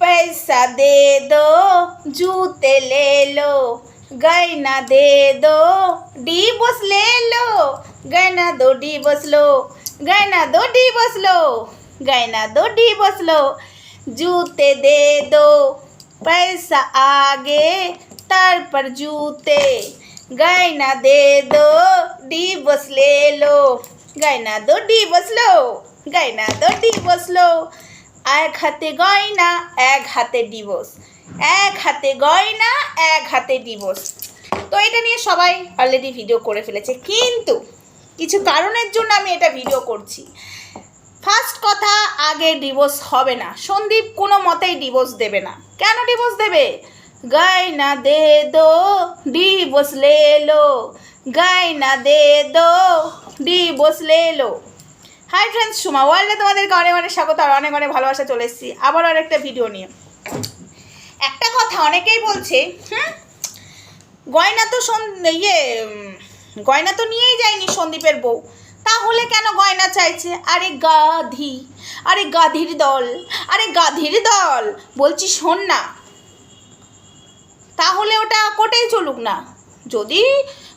पैसा दे दो, जूते ले लो, गहना दे दो डिबोस ले लो, गहना दो डी बस लो, गहना दो डी बस लो, गहना दो डिबोस लो, जूते दे दो, पैसा आगे, तार पर जूते, गहना दे दो डी बस ले लो, गहना दो बस लो, गहना दो डिबोस लो এক হাতে গয়না, এক হাতে ডিভোর্স এক হাতে গয়না, এক হাতে ডিভোর্স তো এটা নিয়ে সবাই অলরেডি ভিডিও করে ফেলেছে। কিন্তু কিছু কারণের জন্য আমি এটা ভিডিও করছি। ফার্স্ট কথা, আগে ডিভোর্স হবে না। সন্দীপ কোনো মতেই ডিভোর্স দেবে না। কেন ডিভোর্স দেবে? গয়না দে দো ডিভোর্স লে লো। গয়না দে দো ডিভোর্স লে লো। হাই ফ্রেন্ডস সুমা ওয়ার্ল্ডে তোমাদেরকে অনেক অনেক স্বাগত আর অনেক অনেক ভালোবাসা চলে এসেছি। আবার আর একটা ভিডিও নিয়ে। একটা কথা অনেকেই বলছে, হুম, গয়না তো ইয়ে গয়না তো নিয়েই যায়নি সন্দীপের বউ। তাহলে কেন গয়না চাইছে? আরে গাধি, আরে গাধির দল, আরে গাধির দল। বলছি শোন না। তাহলে ওটা কোটেই চলুক না। যদি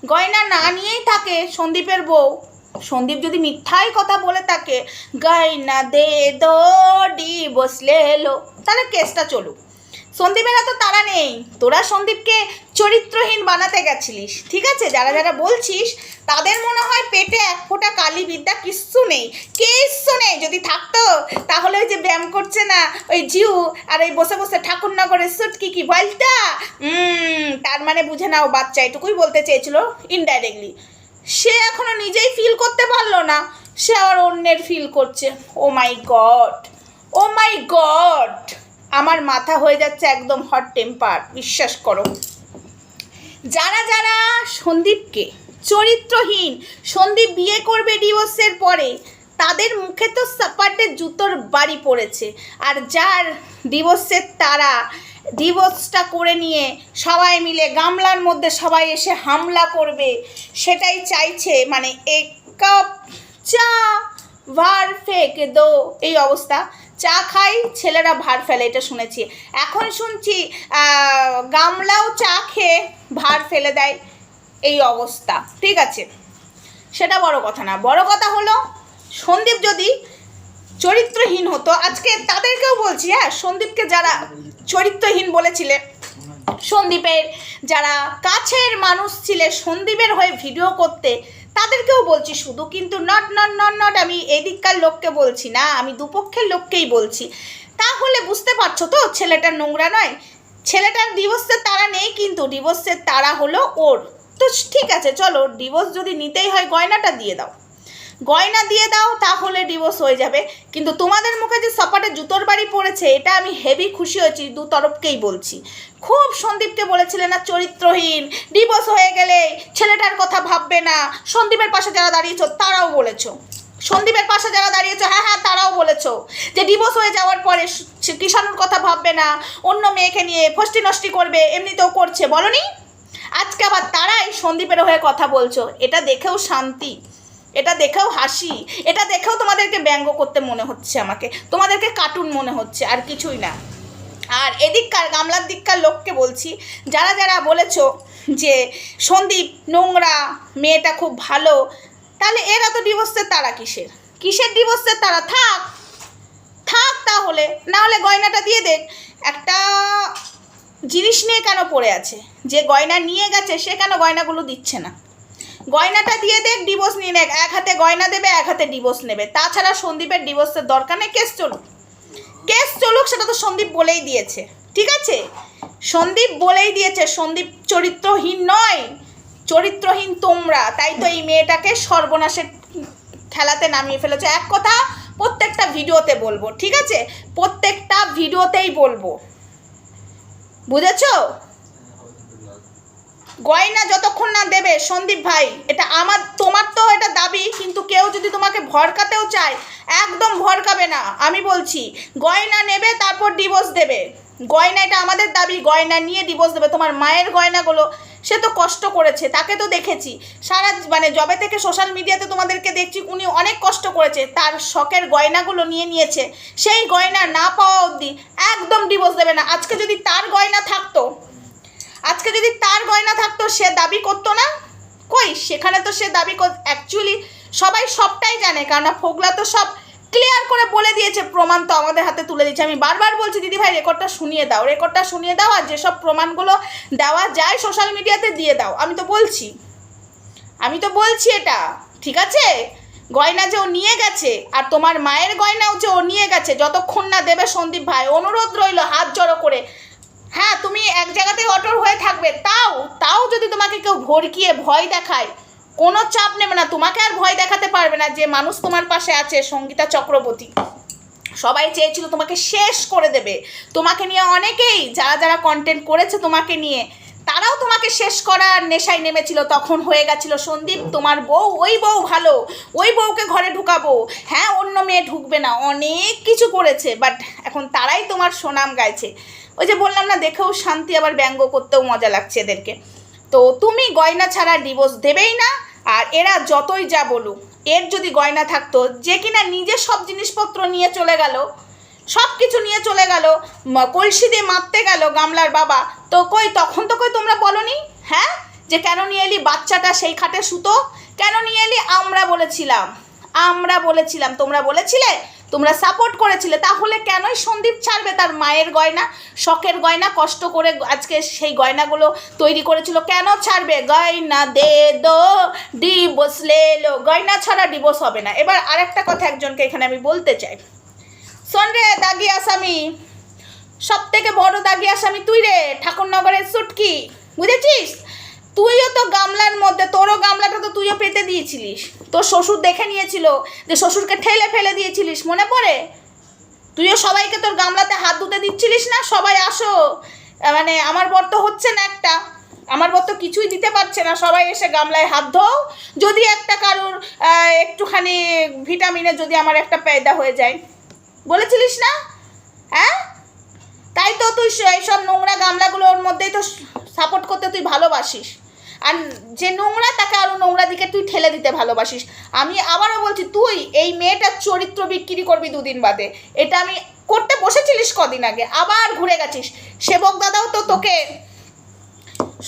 গয়না না নিয়েই থাকে সন্দীপের বউ সন্দীপ যদি মিথ্যাই কথা বলে থাকে গয়না দে দো ডি বসলে এলো তাহলে কেসটা চলুক। সন্দীপের এত তারা নেই। তোরা সন্দীপকে চরিত্রহীন বানাতে গেছিলিস, ঠিক আছে? যারা যারা বলছিস, তাদের মনে হয় পেটে এক ফোঁটা কালী বিদ্যা কিচ্ছু নেই কিচ্ছু নেই। যদি থাকতো, তাহলে ওই যে ব্যায়াম করছে না, ওই জিউ আর ওই বসে বসে ঠাকুরনগরের সুটকি কি বলতা? তার মানে বুঝে নাও, বাচ্চা এটুকুই বলতে চেয়েছিল ইনডাইরেক্টলি সে এখনও নিজেই ফিল করতে পারল না। সে আবার অন্যের ফিল করছে। ও মাই গড ও মাই গড আমার মাথা হয়ে যাচ্ছে একদম হট টেম্পার বিশ্বাস করো। যারা যারা সন্দীপকে, চরিত্রহীন, সন্দীপ বিয়ে করবে ডিভোর্সের পরে, তাদের মুখে তো সাপাটের জুতোর বাড়ি পড়েছে। আর যার ডিভোর্সের তারা ডিভোর্সটা করে নিয়ে সবাই মিলে গামলার মধ্যে সবাই এসে হামলা করবে, সেটাই চাইছে মানে এক কাপ চা, ভার ফেক দো, এই অবস্থা। চা খাই, ছেলেরা ভার ফেলে, এটা শুনেছি। এখন শুনছি গামলাও চা খেয়ে ভার ফেলে দেয়, এই অবস্থা। ঠিক আছে, সেটা বড় কথা না। বড় কথা হলো, সন্দীপ যদি চরিত্রহীন হতো, আজকে তাদেরকেও বলছি হ্যাঁ সন্দীপকে যারা চরিত্রহীন বলেছিলে। সন্দীপের যারা কাছের মানুষ ছিলে সন্দীপের হয়ে ভিডিও করতে, তাদেরকেও বলছি শুধু কিন্তু নট নট নট নট আমি এদিককার লোককে বলছি না, আমি দুপক্ষের লোককেই বলছি। তাহলে বুঝতে পারছ তো ছেলেটা নোংরা নয়? ছেলেটার ডিভোর্সের তারা নেই কিন্তু ডিভোর্সের তারা হলো ওর। তো ঠিক আছে, চলো ডিভোর্স যদি নিতেই হয়, গয়নাটা দিয়ে দাও। গয়না দিয়ে দাও, তাহলে ডিভোর্স হয়ে যাবে। কিন্তু তোমাদের মুখে যে সপাটে জুতোর বাড়ি পড়েছে, এটা আমি হেভি খুশি হয়েছি, দু তরফকেই বলছি। খুব সন্দীপকে বলেছিলেন না, চরিত্রহীন ডিভোর্স হয়ে গেলে ছেলেটার কথা ভাববে না, সন্দীপের পাশে যারা দাঁড়িয়েছো, তারাও বলেছ। সন্দীপের পাশে যারা দাঁড়িয়েছো হ্যাঁ হ্যাঁ তারাও বলেছ। যে ডিভোর্স হয়ে যাওয়ার পরে কিষাণুর কথা ভাববে না, অন্য মেয়েকে নিয়ে ফষ্টি নষ্টি করবে, এমনিতেও করছে, বলনি? আজকে আবার তারাই সন্দীপের হয়ে কথা বলছো, এটা দেখেও শান্তি। এটা দেখেও হাসি, এটা দেখেও তোমাদেরকে ব্যঙ্গ করতে মনে হচ্ছে আমাকে, তোমাদেরকে কার্টুন মনে হচ্ছে আর কিছুই না। আর এদিককার, গামলার দিককার লোককে বলছি, যারা যারা বলেছ যে সন্দীপ নোংরা, মেয়েটা খুব ভালো, তাহলে এরা তো ডিভোর্সের তারা কিসের? কিসের ডিভোর্সের তারা থাক থাক তাহলে, না হলে গয়নাটা দিয়ে দেখ একটা জিনিস নিয়ে কেন পড়ে আছে? যে গয়না নিয়ে গেছে, সে কেন গয়নাগুলো দিচ্ছে না? গয়নাটা দিয়ে দেখ ডিভোর্স নিয়ে নেক। এক হাতে গয়না দেবে, এক হাতে ডিভোর্স নেবে। তাছাড়া সন্দীপের ডিভোর্সের দরকার নেই, কেস চলুক। কেস চলুক, সেটা তো সন্দীপ বলেই দিয়েছে। ঠিক আছে? সন্দীপ বলেই দিয়েছে, সন্দীপ চরিত্রহীন নয়, চরিত্রহীন তোমরা। তাই তো এই মেয়েটাকে সর্বনাশের খেলাতে নামিয়ে ফেলেছো। এক কথা, প্রত্যেকটা ভিডিওতে বলব, ঠিক আছে? প্রত্যেকটা ভিডিওতেই বলব। বুঝেছ? গয়না যতক্ষণ না দেবে, সন্দীপ ভাই, এটা আমার, তোমার তো এটা দাবি, কিন্তু কেউ যদি তোমাকে ভরকাতেও চায়, একদম ভরকাবে না। আমি বলছি, গয়না নেবে, তারপর ডিভোর্স দেবে। গয়না এটা আমাদের দাবি, গয়না নিয়ে ডিভোর্স দেবে। তোমার মায়ের গয়নাগুলো, সে তো কষ্ট করেছে, তাকে তো দেখেছি। সারা মানে জবে থেকে সোশ্যাল মিডিয়াতে তোমাদেরকে দেখছি, উনি অনেক কষ্ট করেছে, তার শখের গয়নাগুলো নিয়ে নিয়েছে। সেই গয়না না পাওয়া অবধি একদম ডিভোর্স দেবে না। আজকে যদি তার গয়না থাকতো আজকে যদি তার গয়না থাকতো, সে দাবি করতো না? কই? সেখানে তো সে দাবি অ্যাকচুয়ালি সবাই সবটাই জানে, কেননা ফোগলা তো সব ক্লিয়ার করে বলে দিয়েছে, প্রমাণ তো আমাদের হাতে তুলে দিয়েছে। আমি বারবার বলছি, দিদি ভাই রেকর্ডটা শুনিয়ে দাও রেকর্ডটা শুনিয়ে দাও, আর যেসব প্রমাণগুলো দেওয়া যায় সোশ্যাল মিডিয়াতে দিয়ে দাও। আমি তো বলছি, আমি তো বলছি এটা, ঠিক আছে? গয়না যে ও নিয়ে গেছে, আর তোমার মায়ের গয়নাও যে ও নিয়ে গেছে, যতক্ষণ না দেবে সন্দীপ ভাই, অনুরোধ রইল হাত জড়ো করে অটর হয়ে থাকবে, তাও তাও যদি তোমাকে কেউ ভরকিয়ে ভয় দেখায়, কোনো চাপ নেবে না, তোমাকে আর ভয় দেখাতে পারবে না যে মানুষ তোমার পাশে আছে, সঙ্গীতা চক্রবর্তী। সবাই চেয়েছিল তোমাকে শেষ করে দেবে। তোমাকে নিয়ে অনেকেই, যারা যারা কন্টেন্ট করেছে তোমাকে নিয়ে তারাও তোমাকে শেষ করার নেশায় নেমেছিল, তখন হয়ে গেছিল সন্দীপ, তোমার বউ, ওই বউ ভালো, ওই বউকে ঘরে ঢুকাবো। হ্যাঁ অন্য মেয়ে ঢুকবে না, অনেক কিছু করেছে বাট এখন তারাই তোমার সোনাম গাইছে। ওই যে বললাম না, দেখেও শান্তি, আবার ব্যঙ্গ করতেও মজা লাগছে এদেরকে। তো তুমি গয়না ছাড়া ডিভোর্স দেবেই না, আর এরা যতই যা বলুক, এর যদি গয়না থাকতো, যে কিনা নিজে সব জিনিসপত্র নিয়ে চলে গেল সব কিছু নিয়ে চলে গেল। কলসি দিয়ে মারতে গেল গামলার বাবা। তো কই, তখন তো কই তোমরা বলনি? হ্যাঁ? যে কেন নিয়ে এলি বাচ্চাটা সেই খাটে সুতো? কেন নিয়ে এলি? আমরা বলেছিলাম। আমরা বলেছিলাম। তোমরা বলেছিলে? তোমরা সাপোর্ট করেছিলে। তাহলে কেনই সন্দীপ ছাড়বে তার মায়ের গয়না? শখের গয়না, কষ্ট করে আজকে সেই গয়নাগুলো তৈরি করেছিল। কেন ছাড়বে? গয়না দে দো ডিভোর্স লে লো গয়না ছাড়া ডিভোর্স হবে না। এবার আরেকটা কথা একজনকে এখানে আমি বলতে চাই। শোন রে, দাগি আসামি। সব থেকে বড় দাগি আসামি তুই রে, ঠাকুরনগরের সুটকি। বুঝেছিস? তুইও তো গামলার মধ্যে, তোরও গামলাটা তো তুইও পেতে দিয়েছিলিস। তোর শ্বশুর দেখে নিয়েছিল যে শ্বশুরকে ঠেলে ফেলে দিয়েছিলিস, মনে পড়ে? তুইও সবাইকে তোর গামলাতে হাত ধুতে দিচ্ছিলিস না? সবাই আসো। মানে আমার বর তো হচ্ছে না একটা। আমার বর তো কিছুই দিতে পারছে না। সবাই এসে গামলায় হাত ধোও। যদি একটা কারোর একটুখানি ভিটামিনে যদি আমার একটা পেয়দা হয়ে যায়। বলেছিলিস না? হ্যাঁ? তাই তো তুই স- এইসব নোংরা গামলাগুলোর মধ্যেই তো সাপোর্ট করতে তুই ভালোবাসিস। আর যে নোংরা, তাকে আরও নোংরা দিকে তুই ঠেলে দিতে ভালোবাসিস। আমি আবারও বলছি, তুই এই মেয়েটার চরিত্র বিক্রি করবি দুদিন বাদে। এটা আমি করতে বসেছিলিস কদিন আগে, আবার ঘুরে গেছিস। সেবক দাদাও তো তোকে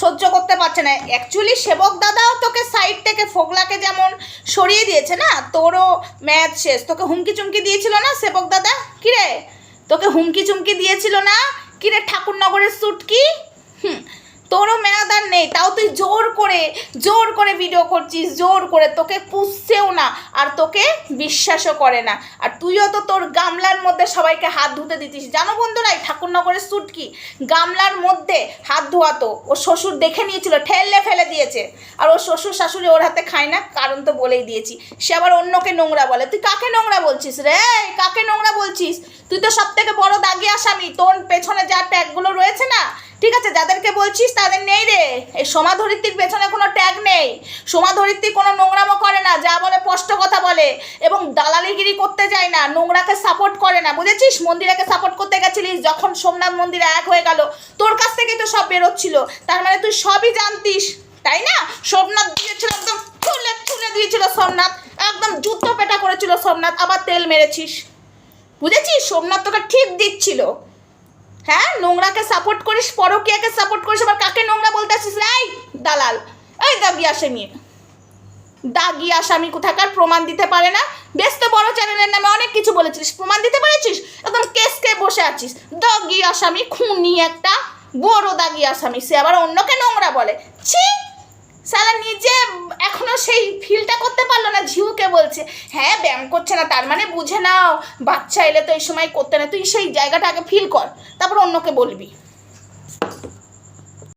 সহ্য করতে পারছে না। অ্যাকচুয়ালি সেবক দাদাও তোকে সাইড থেকে ফোগলাকে যেমন সরিয়ে দিয়েছে না, তোরও ম্যাচ শেষ। তোকে হুমকি চুমকি দিয়েছিল না সেবক দাদা? কিরে? তোকে হুমকি চুমকি দিয়েছিল না? কিরে, ঠাকুরনগরের সুটকি হুম তোরও মেয়াদ আর নেই, তাও তুই জোর করে জোর করে ভিডিও করছিস, জোর করে, তোকে পুষছেও না, আর তোকে বিশ্বাসও করে না। আর তুইও তো তোর গামলার মধ্যে সবাইকে হাত ধুতে দিতিস। জানো বন্ধুরা, এই ঠাকুরনগরের সুটকি গামলার মধ্যে হাত ধোয়াতো। ও শ্বশুর দেখে নিয়েছিল, ঠেললে ফেলে দিয়েছে। আর ও শ্বশুর শাশুড়ি ওর হাতে খায় না, কারণ তো বলেই দিয়েছি। সে আবার অন্যকে নোংরা বলে। তুই কাকে নোংরা বলছিস রে? কাকে নোংরা বলছিস? তুই তো সব থেকে বড় দাগি আসামি। তোর পেছনে যা ট্যাগগুলো রয়েছে না ঠিক আছে, যাদেরকে বলছিস তাদের নেই রে। এই সমাধরিত্রীর পেছনে কোনো ট্যাগ নেই। সমাধরিত্রী কোনো নোংরামো করে না, যা বলে স্পষ্ট কথা বলে। এবং দালালিগিরি করতে যায় না, নোংরাকে সাপোর্ট করে না। বুঝেছিস? মন্দিরাকে সাপোর্ট করতে গেছিলিস যখন সোমনাথ মন্দিরে এক হয়ে গেল। তোর কাছ থেকেই তো সব বেরোচ্ছিল। তার মানে তুই সবই জানতিস, তাই না? সোমনাথ দিয়েছিল একদম তুলে তুলে দিয়েছিল সোমনাথ। একদম জুতো পেটা করেছিল সোমনাথ। আবার তেল মেরেছিস। বুঝেছিস? সোমনাথ তোকে ঠিক দিচ্ছিল। হ্যাঁ নোংরাকে সাপোর্ট করিস, পরকিয়াকে সাপোর্ট করিস, আবার কাকে নোংরা বলতে আসিস? এই, দালাল। এই দাগি আসামি। দাগি আসামি কোথাকার? প্রমাণ দিতে পারে না। বেশ তো বড় চ্যানেলের নামে অনেক কিছু বলেছিস প্রমাণ দিতে পেরেছিস? একদম কেসকে বসে আছিস। দাগি আসামি, খুনি একটা, বড় দাগি আসামি। সে আবার অন্যকে নোংরা বলে। ছি! সালা নিজে এখনও সেই ফিলটা করতে পারল না, ঝিউকে বলছে। হ্যাঁ ব্যায়াম করছে না, তার মানে বুঝে নাও, বাচ্চা এলে তো এই সময় করতে না, তুই সেই জায়গাটা আগে ফিল কর, তারপর অন্যকে বলবি।